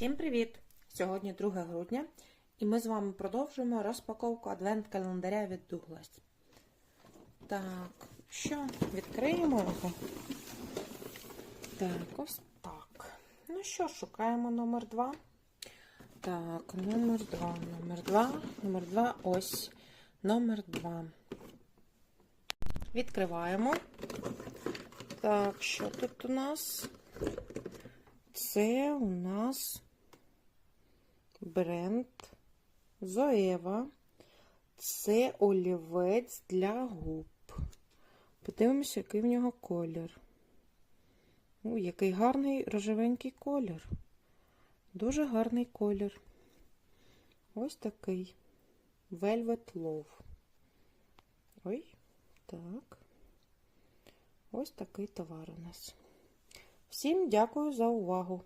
Всім привіт! Сьогодні 2 грудня, і ми з вами продовжуємо розпаковку адвент-календаря від Douglas. Так, що, відкриємо його? Так, ось так. Ну що, шукаємо номер 2. Так, номер 2, номер 2, номер 2, ось номер 2. Відкриваємо. Так, що тут у нас? Це у нас бренд Зоева. Це олівець для губ. Подивимося, який в нього колір. О, який гарний рожевенький колір. Дуже гарний колір. Ось такий Velvet Love. Ой, так. Ось такий товар у нас. Всім дякую за увагу!